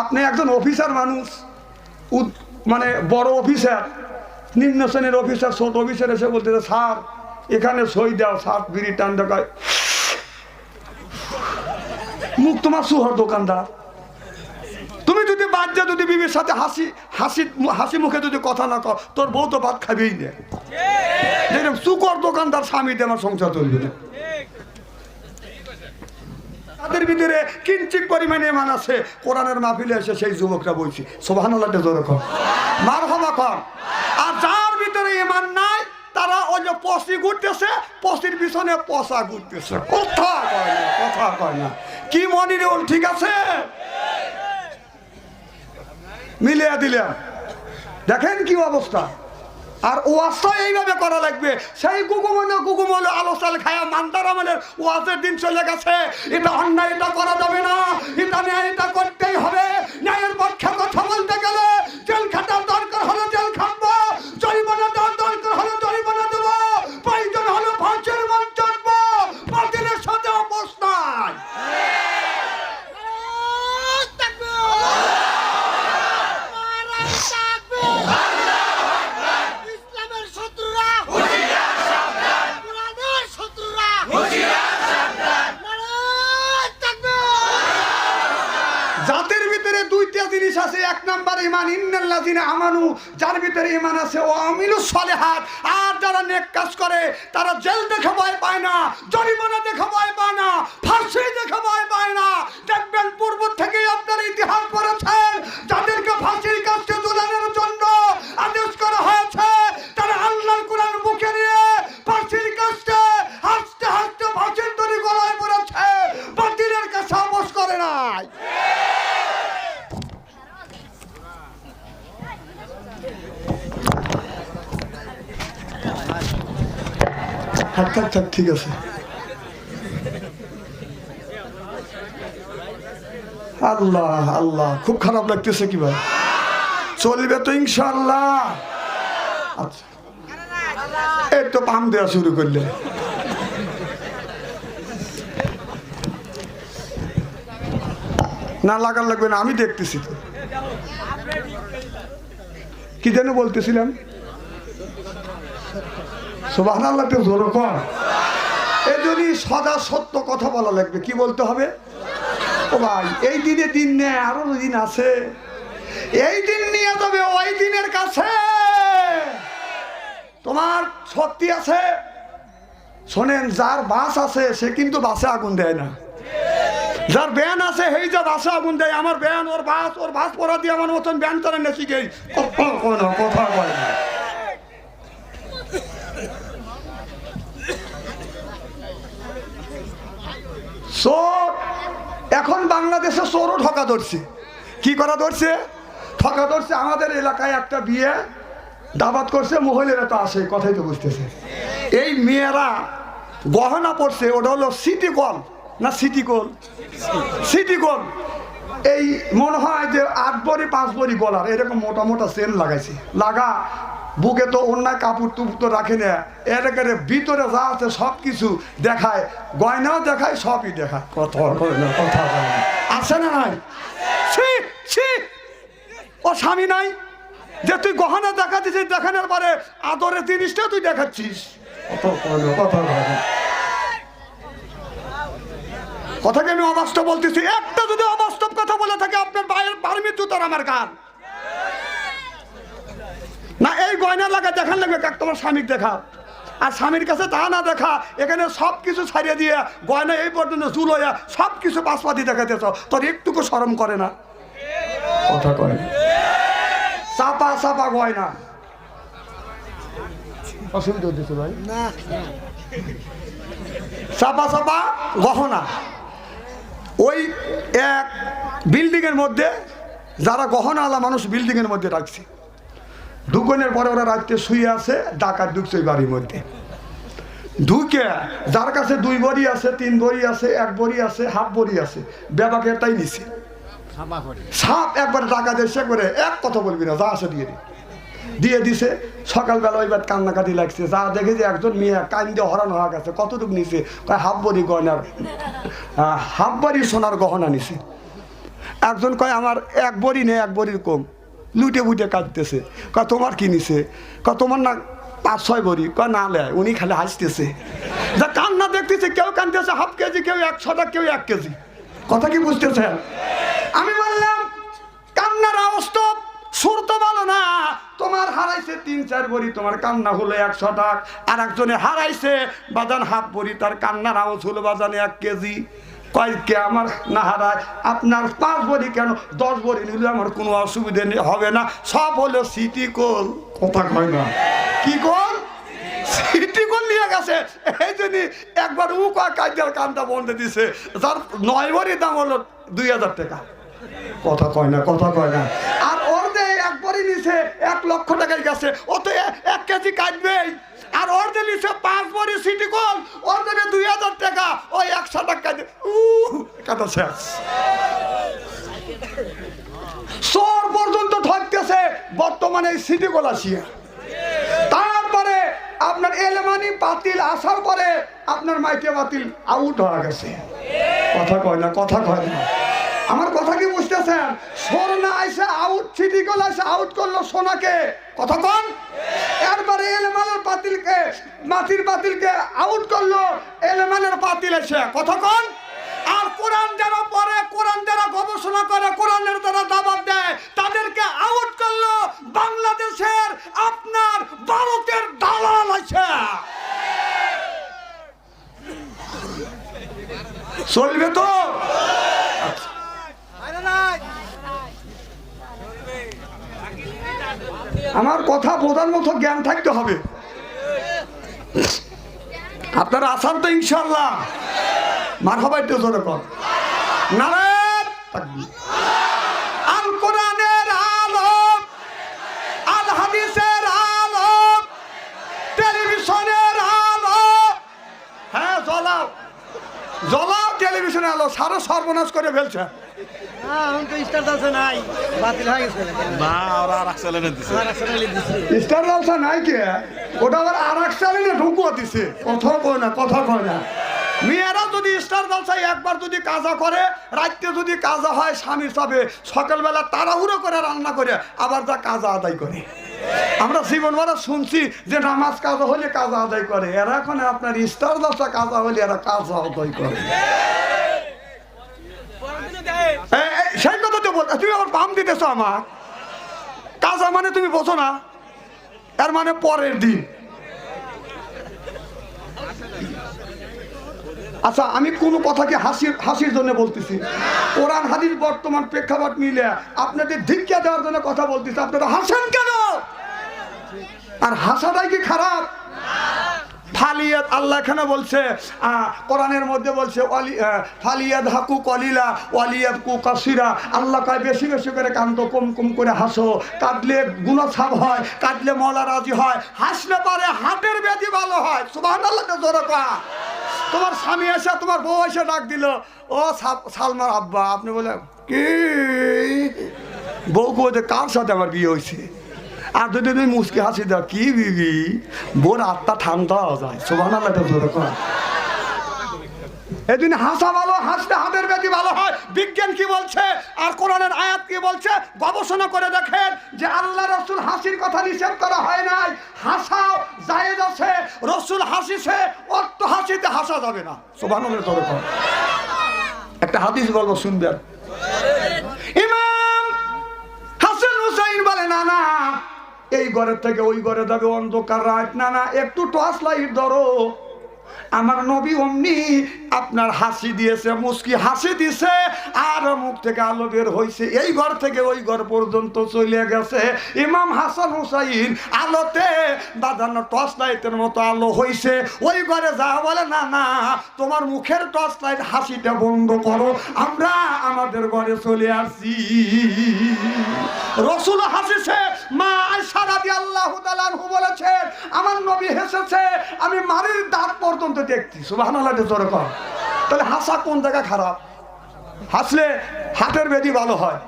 আপনি একজন অফিসার মানুষ মানে বড় অফিসার, নিম্ন শ্রেণির অফিসার, ছোট অফিসার এসে বলতেছে স্যার, এখানে সই দাও স্যার বিড়ি টান দেখায় মুখ তোমার সুহর দোকানদার। তুমি যদি বাদ বাচ্চা যদি বিবির সাথে হাসি হাসি হাসি মুখে যদি কথা না কর তোর বউ তো ভাত খাবেই না। সুকর দোকানদার স্বামীতে আমার সংসার চলবে না। তাদের ভিতরে কিঞ্চিত পরিমাণে মান আছে। কোরআনের মাহফিলে এসে সেই যুবকরা বলছি সোভান মার হবা কর আর যার ভিতরে ইমান নাই, তারা ওই যে পশি ঘুরতেছে পশির পিছনে পশা ঘুরতেছে। কথা কথা কয় না। কি মনে মনিরুল ঠিক আছে? মিলিয়ে দিলাম। দেখেন কি অবস্থা। আর ওয়াজটা এইভাবে করা লাগবে। সেই গুগুমনে গুগুমলে আলোচাল খায়া মান্দার আমলের ওয়াজের দিন চলে গেছে। এটা অন্যায়, এটা করা যাবে না। এটা ন্যায়, এটা করতেই হবে। ন্যায়ের পক্ষে কথা বলতে গেলে জেল খাটার দরকার হলে জেল খাটবো জরিমানা দেওয়ার দরকার হলে জরিমানা দেবো প্রয়োজন হলে ফাঁসের মন চড়বো বাতিলের সাথে অবস্থায় ইসলামের শত্রুরা কোরআনের শত্রুরা নারায়ণ তাকবীর জাতির ভিতরে দুইটা জিনিস আছে এক নাম্বার ইমান ইন্নাল্লাযিনা আমানু, যার ভিতরে ইমান আছে, ও আমিলু সলিহাত। আর যারা নেক কাজ করে, তারা জেল দেখে ভয় পায় না, জরিমানা দেখে ভয় পায় না, ফাঁসি দেখে ভয় পায় না। দেখবেন পূর্ব থেকে আপনার ইতিহাস পড়েছেন, যাদেরকে ফাঁসির থাক থাক থাক, ঠিক আছে। আল্লাহ আল্লাহ, খুব খারাপ লাগতেছে কি ভাই? চলবে তো ইনশাল্লাহ আচ্ছা। এই তো পাম দেওয়া শুরু করলে। না লাগার লাগবে না, আমি দেখতেছি তো। কি যেন বলতেছিলাম? সুবাহ আল্লাহ তো জোর কর এই যদি সদা সত্য কথা বলা লাগবে, কি বলতে হবে? ও ভাই, এই দিনে দিন নেই আরও দিন আছে। এই দিন নিয়ে যাবে ওই দিনের কাছে। তোমার শক্তি আছে। শোনেন, যার বাস আছে, সে কিন্তু বাসে আগুন দেয় না। যার ব্যান আছে, সেই যে বাসে আগুন দেয়। আমার ব্যান, ওর বাস ওর বাস পরা দিয়ে আমার মতন ব্যান তারা নেছি গেই। কথা কয় না। চোর। এখন বাংলাদেশে চোরও ঠকা ধরছে। কি করা ধরছে? ঠকা ধরছে আমাদের এলাকায় একটা বিয়ে, দাবাত করছে, মহিলারা তো আসে, কথাই তো বুঝতেছে। এই মেয়েরা গহনা পড়ছে ওটা হলো সিটি কল না সিটি কল? City call. এই মনে হয় যে আট বড়ি, পাঁচ বড়ি গলার, এরকম মোটা মোটা সেন লাগাইছে। লাগা বুকে তো অন্যায় কাপড় টুপ তো রাখে না। এর ভিতরে যা আছে সব কিছু দেখায় গয়নাও দেখায় সবই দেখায়। কথা না কথা আছে না নাই? ছি ছি। ও স্বামী নাই? যে তুই গহনা দেখাচ্ছিস দেখানোর পরে আদরের জিনিসটা তুই দেখাচ্ছিস। কথা আমি অবাস্তব বলতেছি। একটা যদি অবাস্তব কথা বলে থাকে আপনার বাইরের পারমিট জুতার আমার গান। এই গয়না লাগা দেখান লাগবে কাক তোমার স্বামীর দেখা। আর স্বামীর কাছে তা না দেখা এখানে সব কিছু ছাড়িয়ে দিয়ে গয়না এই পর্যন্ত চুল হইয়া সব কিছু পাশপাতি দেখাতে চাও তোর একটুকু সরম করে না। কথা কয় চাপা চাপা গয়না। অসুবিধা হচ্ছে ভাই? চাপা চাপা গহনা। ওই এক বিল্ডিং এর মধ্যে যারা গহনা মানুষ বিল্ডিং এর মধ্যে রাখছে। দুগুণের পরে ওরা রাত্রে শুয়ে আছে, ডাকাত ঢুকছে ওই বাড়ির মধ্যে। ঢুকে, যার কাছে দুই বড়ি আছে, তিন বড়ি আছে, এক বড়ি আছে, হাফ বড়ি আছে, বেবাকে তাই নিছে। সাপ একবার টাকা দেশে করে, এক কথা বলবি না, যা আছে দিয়ে দি। দিয়ে দিছে, সকালবেলা ওইবার কান্নাকাটি লাগছে, যা দেখে যে একজন মেয়ে কান্দে হরান হওয়া গেছে, কতটুকু নিছে? হাফ বড়ি গয়নার হাফ বাড়ি সোনার গহনা নিছে। একজন কয়, আমার এক বড়ি নেই এক বড়ির কম। লুটে বুটে কাঁদতেছে। ক তোমার কি নিছে? কয়, তোমার না পাঁচ, ছয় ভরি কয়, না লেয় উনি খালি হাসতেছে। যা কান্না দেখতেছে, কেউ কানতেছে হাফ কেজি, কেউ একশোটা কেউ এক কেজি। কথা কি বুঝতেছেন? আমি বললাম, কান্নার তো সুর তো ভালো না, তোমার হারাইছে তিন, চার বড়ি, তোমার কান্না হলো একশো টাক আর একজনে হারাইছে, বাজান হাফ বড়ি, তার কান্নার আওয়াজ হলো বাজানে এক কেজি। কয়েককে আমার না হারায় আপনার পাঁচ বড়ি কেন? দশ বড়ি নিলে আমার কোনো অসুবিধে নেই হবে না। সব হলো সিটি কল কথা কয় না। কি কোল? সিটি কল নিয়ে গেছে। এই জন্য একবার উ কয় কাজের কানটা বন্ধ দিছে। যার নয় বড়ি দাম হলো দুই হাজার টাকা। কথা কয় না কথা কয় না। আর ওর যে একবারই নিছে এক লক্ষ টাকায় গেছে। ও তো এক কেজি কাটবেই। আর ওর নিছে পাঁচ বড়ি সিটি কল ওর দেবে দুই হাজার টাকা ওই একশো টাকা কথা শেষ। পর্যন্ত ঠকতেছে বর্তমানে এই সিটি কল আসিয়া। তারপরে আপনার এলমানি বাতিল আসার পরে আপনার মাইকে বাতিল আউট হয়ে গেছে। কথা কয় না, কথা কয় না। আমার কথা কি বুঝতেছেন সোনা আইসে আউট সিটি কল আইসে আউট করল সোনাকে। কন? এরপরে এলমানের বাতিলকে, মাটির বাতিলকে আউট করল, এলমানের বাতিল এসে। কন? আর কোরআন যারা পড়ে, কোরআন যারা গবেষণা করে, কোরআনের যারা দাবাত দেয়, তাদেরকে আউট করল, বাংলাদেশের আপনার ভারতের দালাল আছে চলবে তো? আমার কথা বোঝার মতো জ্ঞান থাকতে হবে। আপনারা আসান তো ইনশাল্লাহ মার হবাই তো ধরে কর নারায়ণ! চ্যানেলে দিছে। আর আসলে দিচ্ছি স্টার জলসা নাই কে? ওটা আবার আর এক চ্যানেলে ঢুকুয়া দিছে। কথা কয় না কথা কয় না। মেয়েরা যদি স্টার জলসায় একবার যদি কাজা করে রাত্রে যদি কাজা হয় চাপে সকালবেলা তাড়াহুড়ো করে রান্না করে আবার যা কাজা আদায় করে। আমরা জীবন ভরা শুনছি যে নামাজ কাজা হলে কাজা আদায় করে। এরা এখন আপনার স্টার জলসা কাজা হলে এরা কাজা আদায় করে এই, এই, সেই কথা তো বল তুমি আবার পাম দিতেছো আমার। কাজা মানে তুমি বোঝো না। এর মানে পরের দিন। আচ্ছা আমি কোনো কথাকে হাসির হাসির জন্য বলতেছি। কোরআন, হাদিস, বর্তমান প্রেক্ষাপট মিলে আপনাদের ধিক্ষা দেওয়ার জন্য কথা বলতেছি। আপনারা হাসেন কেন? আর হাসাটাই কি খারাপ? ফালিয়াত আল্লাহ এখানে বলছে কোরআনের মধ্যে বলছে ফালিয়াদ হাকু কলিলা ওয়ালিয়াদ কু কাসিরা। আল্লাহ কয়, বেশি বেশি করে কান্ত কম কম করে হাসো। কাঁদলে গুণছাপ হয়, কাঁদলে মলা রাজি হয়। হাসলে পারে হাটের ব্যাধি ভালো হয়। সুবাহ আল্লাহকে জোরে তোমার স্বামী এসে তোমার বউ এসে ডাক দিল, ও সালমার আব্বা, আপনি বলে, কি? বউ বলতে কার সাথে আমার বিয়ে হয়েছে আর যদি তুমি মুসকে হাসি দাও, কি বিবি বোর আত্মা ঠান্ডা যায়। সোভান এদিন হাসা ভালো হাসতে হাতের ব্যাধি ভালো হয়। বিজ্ঞান কি বলছে? আর কোরআনের আয়াত কি বলছে? গবেষণা করে দেখেন যে আল্লাহ রসুল হাসির কথা নিষেধ করা হয় নাই। হাসাও জায়েজ আছে। রসুল হাসিছে অর্থ হাসিতে হাসা যাবে না। সোভান জোরে কর একটা হাদিস বলব, শুনবেন। ইমাম হাসান হুসাইন বলে, না না এই ঘরের থেকে ওই ঘরে যাবে অন্ধকার রাত। না না একটু টর্চ লাইট ধরো। আমার নবী অমনি আপনার হাসি দিয়েছে মুস্কি হাসি দিছে, আর মুখ থেকে আলো বের হয়েছে এই ঘর থেকে ওই ঘর পর্যন্ত চলে গেছে। ইমাম হাসান হুসাইন আলোতে বাঁধানো টর্চ লাইটের মতো আলো হয়েছে ওই ঘরে যা বলে, না না, তোমার মুখের টর্চ লাইট হাসিটা বন্ধ করো, আমরা আমাদের ঘরে চলে আসি রসুল হাসিছে, মা আয়সা রাদি আল্লাহ বলেছেন আমার নবী হেসেছে, আমি মারির দাঁত পর্যন্ত দেখছি সুবহানাল্লাহ জোরে কর তাহলে হাসা কোন জায়গা খারাপ? হাসলে হাটের বেদি ভালো হয়।